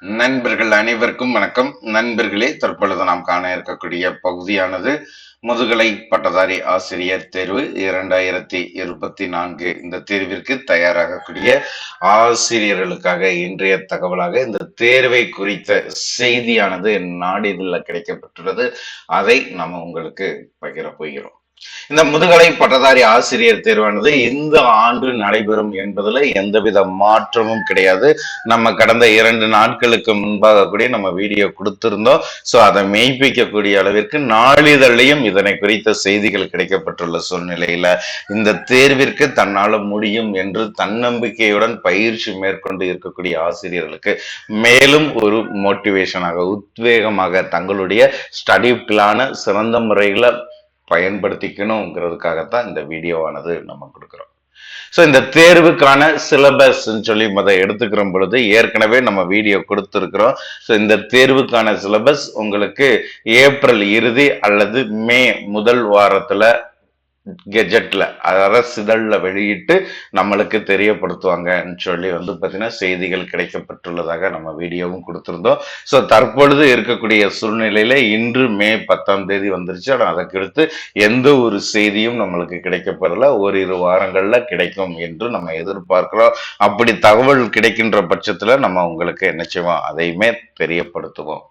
நண்பர்கள் அனைவருக்கும் வணக்கம். நண்பர்களே தற்பொழுது நாம் காண இருக்கக்கூடிய பகுதியானது முதுகலை பட்டதாரி ஆசிரியர் தேர்வு இரண்டாயிரத்தி இருபத்தி நான்கு. இந்த தேர்விற்கு தயாராகக்கூடிய ஆசிரியர்களுக்காக இன்றைய தகவலாக இந்த தேர்வை குறித்த செய்தியானது நாடிதில் கிடைக்கப்பட்டுள்ளது. அதை நம்ம உங்களுக்கு பகிர போகிறோம். இந்த முதுகலை பட்டதாரி ஆசிரியர் தேர்வானது இந்த ஆண்டு நடைபெறும் என்பதுல எந்தவித மாற்றமும் கிடையாது. நம்ம கடந்த இரண்டு நாட்களுக்கு முன்பாக கூட நம்ம வீடியோ கொடுத்திருந்தோம். ஸோ அதை மெய்ப்பிக்கக்கூடிய அளவிற்கு நாளிதழையும் இதனை குறித்த செய்திகள் கிடைக்கப்பட்டுள்ள சூழ்நிலையில இந்த தேர்விற்கு தன்னால முடியும் என்று தன்னம்பிக்கையுடன் பயிற்சி மேற்கொண்டு இருக்கக்கூடிய ஆசிரியர்களுக்கு மேலும் ஒரு மோட்டிவேஷனாக உத்வேகமாக தங்களுடைய ஸ்டடி பிளான சிறந்த முறையில் பயன்படுத்திக்கணுங்கிறதுக்காகத்தான் இந்த வீடியோவானது நம்ம கொடுக்குறோம். ஸோ இந்த தேர்வுக்கான சிலபஸ்ன்னு சொல்லி அதை எடுத்துக்கிற பொழுது ஏற்கனவே நம்ம வீடியோ கொடுத்துருக்குறோம். ஸோ இந்த தேர்வுக்கான சிலபஸ் உங்களுக்கு ஏப்ரல் இறுதி அல்லது மே முதல் வாரத்தில் கெஜெட்டில் அரசிதழில் வெளியிட்டு நம்மளுக்கு தெரியப்படுத்துவாங்கன்னு சொல்லி வந்து பார்த்தீங்கன்னா செய்திகள் கிடைக்கப்பட்டுள்ளதாக நம்ம வீடியோவும் கொடுத்துருந்தோம். ஸோ தற்பொழுது இருக்கக்கூடிய சூழ்நிலையில் இன்று மே பத்தாம் தேதி வந்துருச்சு. ஆனால் அதற்கடுத்து எந்த ஒரு செய்தியும் நம்மளுக்கு கிடைக்கப்படல. ஓரிரு வாரங்களில் கிடைக்கும் என்று நம்ம எதிர்பார்க்கிறோம். அப்படி தகவல் கிடைக்கின்ற பட்சத்தில் நம்ம உங்களுக்கு என்ன செய்வோம் அதையுமே தெரியப்படுத்துவோம்.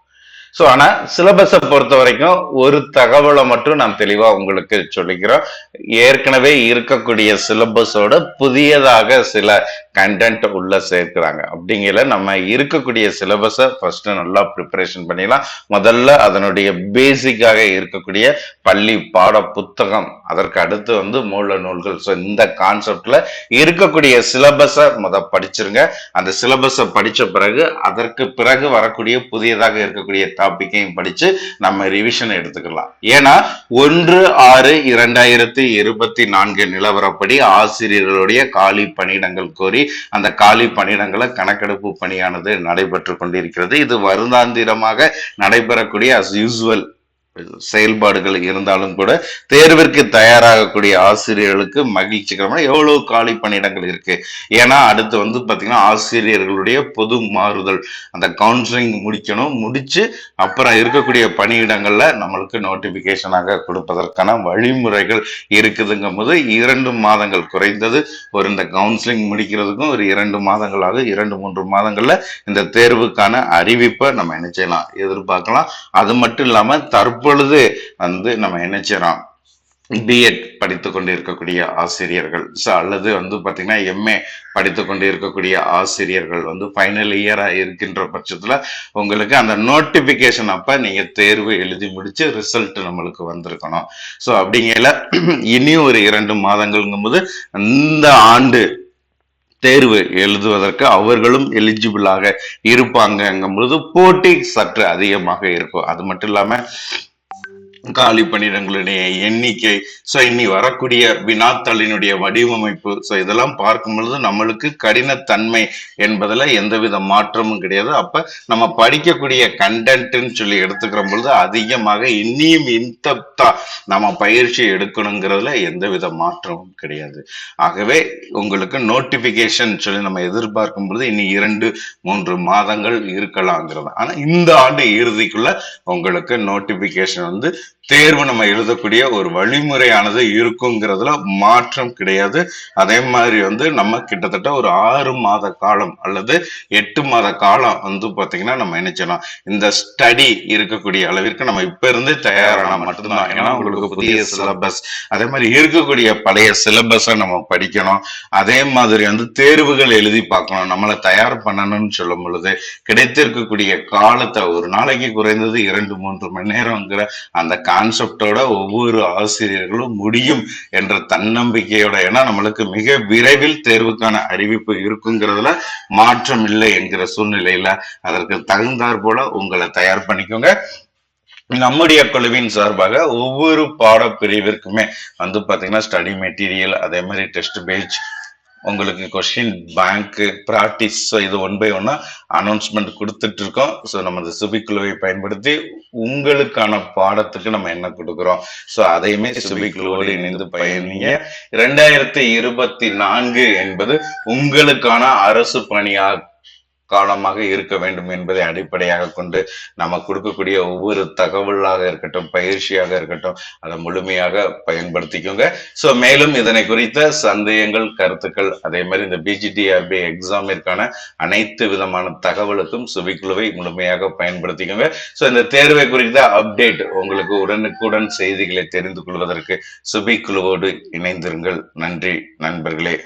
ஸோ ஆனால் சிலபஸை பொறுத்த வரைக்கும் ஒரு தகவலை மட்டும் நான் தெளிவாக உங்களுக்கு சொல்லிக்கிறோம். ஏற்கனவே இருக்கக்கூடிய சிலபஸோட புதியதாக சில கண்டென்ட் உள்ள சேர்க்கிறாங்க. அப்படிங்கிற நம்ம இருக்கக்கூடிய சிலபஸை ஃபர்ஸ்ட் நல்லா ப்ரிப்பரேஷன் பண்ணிடலாம். முதல்ல அதனுடைய பேசிக்காக இருக்கக்கூடிய பள்ளி பாட புத்தகம் அதற்கு அடுத்து வந்து மூல நூல்கள். ஸோ இந்த கான்செப்டில் இருக்கக்கூடிய சிலபஸை முத படிச்சிருங்க. அந்த சிலபஸை படித்த பிறகு அதற்கு பிறகு வரக்கூடிய புதியதாக இருக்கக்கூடிய டாப்பிக்கையும் படித்து நம்ம ரிவிஷன் எடுத்துக்கலாம். ஏன்னா ஒன்று ஆறு இரண்டாயிரத்தி இருபத்தி நான்கு நிலவரப்படி ஆசிரியர்களுடைய காலி பணியிடங்கள் கோரி அந்த காலி பணியிடங்களை கணக்கெடுப்பு பணியானது நடைபெற்று கொண்டிருக்கிறது. இது வருடாந்திரமாக நடைபெறக்கூடிய அஸ் யூஸ்வல் செயல்பாடுகள் இருந்தாலும் கூட தேர்விற்கு தயாராகக்கூடிய ஆசிரியர்களுக்கு மகிழ்ச்சிகரமான எவ்வளவு காலி பணியிடங்கள் இருக்கு. ஏன்னா அடுத்து வந்து பார்த்தீங்கன்னா ஆசிரியர்களுடைய பொது மாறுதல் அந்த கவுன்சிலிங் முடிக்கணும் முடிச்சு அப்புறம் இருக்கக்கூடிய பணியிடங்கள்ல நம்மளுக்கு நோட்டிபிகேஷனாக கொடுப்பதற்கான வழிமுறைகள் இருக்குதுங்கும் போது இரண்டு மாதங்கள் குறைந்தது ஒரு இந்த கவுன்சிலிங் முடிக்கிறதுக்கும் ஒரு இரண்டு மாதங்களாக இரண்டு மூன்று மாதங்கள்ல இந்த தேர்வுக்கான அறிவிப்பை நம்ம என்ன செய்யலாம் எதிர்பார்க்கலாம். அது மட்டும் இல்லாமல் தற்போது அப்பொழுது வந்து நம்ம என்ன செய்யறோம்? பிஎட் படித்து கொண்டு இருக்கக்கூடிய ஆசிரியர்கள். ஸோ அல்லது வந்து பார்த்தீங்கன்னா எம்ஏ படித்து கொண்டு இருக்கக்கூடிய ஆசிரியர்கள் வந்து ஃபைனல் இயராக இருக்கின்ற பட்சத்தில் உங்களுக்கு அந்த நோட்டிஃபிகேஷன் அப்போ நீங்கள் தேர்வு எழுதி முடிச்சு ரிசல்ட் நம்மளுக்கு வந்திருக்கணும். ஸோ அப்படிங்கல இனியும் ஒரு இரண்டு மாதங்கள்ங்கும்போது இந்த ஆண்டு தேர்வு எழுதுவதற்கு அவர்களும் எலிஜிபிளாக இருப்பாங்கங்கும் பொழுது போட்டி சற்று அதிகமாக இருக்கும். அது மட்டும் இல்லாம காலி பணியிடங்களுடைய எண்ணிக்கை ஸோ இனி வரக்கூடிய வினாத்தாளினுடைய வடிவமைப்பு ஸோ இதெல்லாம் பார்க்கும் பொழுது நம்மளுக்கு கடினத்தன்மை என்பதில் எந்தவித மாற்றமும் கிடையாது. அப்ப நம்ம படிக்கக்கூடிய கண்டென்ட்னு சொல்லி எடுத்துக்கிற பொழுது அதிகமாக இன்னியும் இன்தப்தா நம்ம பயிற்சி எடுக்கணுங்கிறதுல எந்தவித மாற்றமும் கிடையாது. ஆகவே உங்களுக்கு நோட்டிபிகேஷன் சொல்லி நம்ம எதிர்பார்க்கும் பொழுது இனி இரண்டு மூன்று மாதங்கள் இருக்கலாங்கிறது. ஆனா இந்த ஆண்டு இறுதிக்குள்ள உங்களுக்கு நோட்டிபிகேஷன் வந்து தேர்வு நம்ம எழுதக்கூடிய ஒரு வழிமுறையானது இருக்குங்கிறதுல மாற்றம் கிடையாது. அதே மாதிரி வந்து நம்ம கிட்டத்தட்ட ஒரு ஆறு மாத காலம் அல்லது எட்டு மாத காலம் வந்து பாத்தீங்கன்னா நம்ம என்ன செய்யலாம்? இந்த ஸ்டடி இருக்கக்கூடிய அளவிற்கு நம்ம இப்ப இருந்தே தயாரான மட்டும்தான். ஏன்னா உங்களுக்கு புதிய சிலபஸ் அதே மாதிரி இருக்கக்கூடிய பழைய சிலபஸை நம்ம படிக்கணும். அதே மாதிரி வந்து தேர்வுகள் எழுதி பார்க்கணும். நம்மளை தயார் பண்ணணும்னு சொல்லும் பொழுது கிடைத்திருக்கக்கூடிய காலத்தை ஒரு நாளைக்கு குறைந்தது இரண்டு மூன்று மணி நேரம்ங்கிற அந்த கான்செப்டோட ஒவ்வொரு ஆசிரியர்களும் முடியும் என்ற தன்னம்பிக்கையோட ஏன்னா நம்மளுக்கு மிக விரைவில் தேர்வுக்கான அறிவிப்பு இருக்குங்கிறதுல மாற்றம் இல்லை என்கிற சூழ்நிலையில அதற்கு தகுந்தாற் போல உங்களை தயார் பண்ணிக்கோங்க. நம்முடைய குழுவின் சார்பாக ஒவ்வொரு பாடப்பிரிவிற்குமே வந்து பாத்தீங்கன்னா ஸ்டடி மெட்டீரியல் அதே மாதிரி டெஸ்ட் பேஜ் உங்களுக்கு கொஸ்டின் பேங்க் ப்ராக்டிஸ் ஸோ இது ஒன் பை ஒன்னா அனௌன்ஸ்மெண்ட் கொடுத்துட்டு இருக்கோம் ஸோ நம்ம சுபிக்குழுவை பயன்படுத்தி உங்களுக்கான பாடத்துக்கு நம்ம என்ன கொடுக்குறோம்? ஸோ அதையுமே சுபிக்குழுவோடு இணைந்து பயணிங்க. இரண்டாயிரத்தி இருபத்தி நான்கு என்பது உங்களுக்கான அரசு பணியா காலமாக இருக்க வேண்டும் என்பதை அடிப்படையாக கொண்டு நம்ம கொடுக்கக்கூடிய ஒவ்வொரு தகவலாக இருக்கட்டும் பயிற்சியாக இருக்கட்டும் அதை முழுமையாக பயன்படுத்திக்கோங்க. ஸோ மேலும் இதனை குறித்த சந்தேகங்கள் கருத்துக்கள் அதே மாதிரி இந்த பிஜிடிஆர்பி எக்ஸாமிற்கான அனைத்து விதமான தகவலுக்கும் சுபிக்குழுவை முழுமையாக பயன்படுத்திக்கோங்க. ஸோ இந்த தேர்வை குறித்த அப்டேட் உங்களுக்கு உடனுக்குடன் செய்திகளை தெரிந்து கொள்வதற்கு சுபிக்குழுவோடு இணைந்திருங்கள். நன்றி நண்பர்களே.